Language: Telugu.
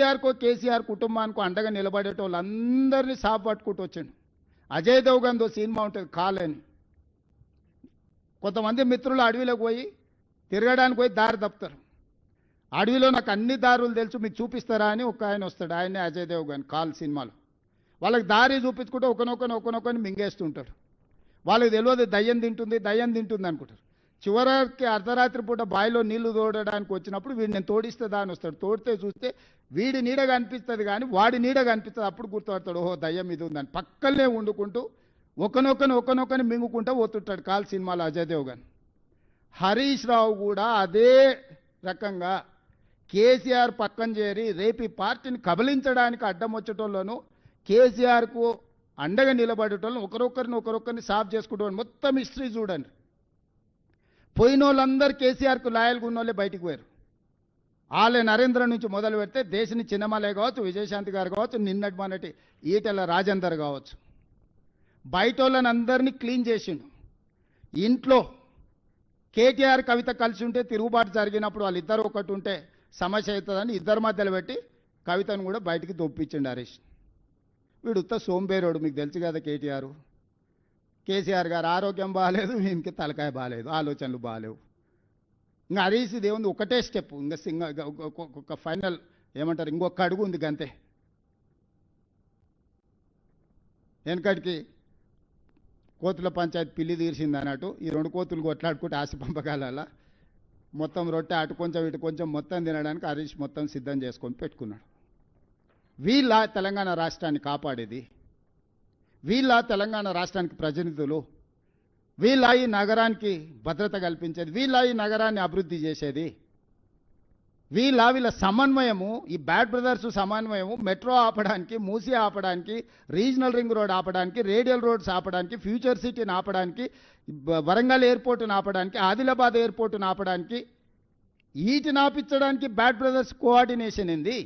కేసీఆర్కో కేసీఆర్ కుటుంబానికో అండగా నిలబడేటోళ్ళందరినీ సాపు పట్టుకుంటూ వచ్చాడు. అజయ్ దేవ్గన్తో సినిమా ఉంటుంది కాలని. కొంతమంది మిత్రులు అడవిలోకి పోయి తిరగడానికి పోయి దారి తప్పుతారు. అడవిలో నాకు అన్ని దారులు తెలుసు మీకు చూపిస్తారా అని ఒక ఆయన వస్తాడు ఆయనే అజయ్ దేవ్గన్ కాల్ సినిమాలో. వాళ్ళకి దారి చూపించుకుంటూ ఒకనొకని ఒకనొకని మింగేస్తుంటారు వాళ్ళకి తెలియదు దయ్యం తింటుంది దయ్యం తింటుంది అనుకుంటారు. చివరికి అర్ధరాత్రి పూట బావిలో నీళ్ళు తోడడానికి వచ్చినప్పుడు వీడు నేను తోడిస్తే అని వస్తాడు. తోడితే చూస్తే వీడి నీడ కనిపిస్తుంది కానీ వాడి నీడ కనిపిస్తుంది. అప్పుడు గుర్తుపడతాడు ఓహో దయ్యం ఇది ఉందని. పక్కనే వండుకుంటూ ఒకనొకని ఒకనొకని మింగుకుంటూ పోతుంటాడు కాల్ సినిమాలో అజయ్ దేవ్గన్. హరీష్ రావు కూడా అదే రకంగా కేసీఆర్ పక్కన చేరి రేపు ఈ పార్టీని కబలించడానికి అడ్డం వచ్చేటోళ్ళను కేసీఆర్కు అండగా నిలబడేటోళ్ళని ఒకరొకరిని ఒకరొకరిని సాఫ్ చేసుకోవడం మొత్తం హిస్టరీ చూడండి. పోయిన వాళ్ళందరూ కేసీఆర్కు లాయల్గా ఉన్న వాళ్ళే బయటికి పోయారు. వాళ్ళే నరేంద్ర నుంచి మొదలు పెడితే దేశని చిన్నమలే కావచ్చు విజయశాంతి గారు కావచ్చు నిన్నటి మొన్నటి ఈటెల రాజేందర్ కావచ్చు. బయట వాళ్ళని అందరినీ క్లీన్ చేసిండు. ఇంట్లో కేటీఆర్ కవిత కలిసి ఉంటే తిరుగుబాటు జరిగినప్పుడు వాళ్ళిద్దరు ఒకటి ఉంటే సమస్య అవుతుందని ఇద్దరి మధ్యలో పెట్టి కవితను కూడా బయటికి దొప్పించండి హరీష్. వీడు ఉత్త సోంబేరోడు మీకు తెలుసు కదా కేటీఆర్. కేసీఆర్ గారు ఆరోగ్యం బాగాలేదు వీనికి తలకాయ బాగాలేదు ఆలోచనలు బాగాలేవు ఇంకా హరీష్ ఇది ఏముంది? ఒకటే స్టెప్. ఇంకా సింగ ఒక ఫైనల్ ఏమంటారు? ఇంకొక అడుగు ఉంది గంతే. వెనకటికి కోతుల పంచాయతీ పిల్లి తీర్చింది అన్నట్టు. ఈ రెండు కోతులు కొట్లాడుకుంటే ఆశ పంపకాల మొత్తం రొట్టె అటు కొంచెం ఇటు కొంచెం మొత్తం తినడానికి హరీష్ మొత్తం సిద్ధం చేసుకొని పెట్టుకున్నాడు. వీళ్ళ తెలంగాణ రాష్ట్రాన్ని కాపాడేది వీళ్ళ తెలంగాణ రాష్ట్రానికి ప్రతినిధులు వీళ్ళ ఈ నగరానికి భద్రత కల్పించేది వీళ్ళ ఈ నగరాన్ని అభివృద్ధి చేసేది. వీళ్ళ వీళ్ళ సమన్వయము ఈ బ్యాడ్ బ్రదర్స్ సమన్వయము మెట్రో ఆపడానికి మూసీ ఆపడానికి రీజనల్ రింగ్ రోడ్ ఆపడానికి రేడియల్ రోడ్స్ ఆపడానికి ఫ్యూచర్ సిటీని ఆపడానికి వరంగల్ ఎయిర్పోర్ట్ని ఆపడానికి ఆదిలాబాద్ ఎయిర్పోర్ట్ని ఆపడానికి వీటిని ఆపించడానికి బ్యాడ్ బ్రదర్స్ కోఆర్డినేషన్ ఏంది?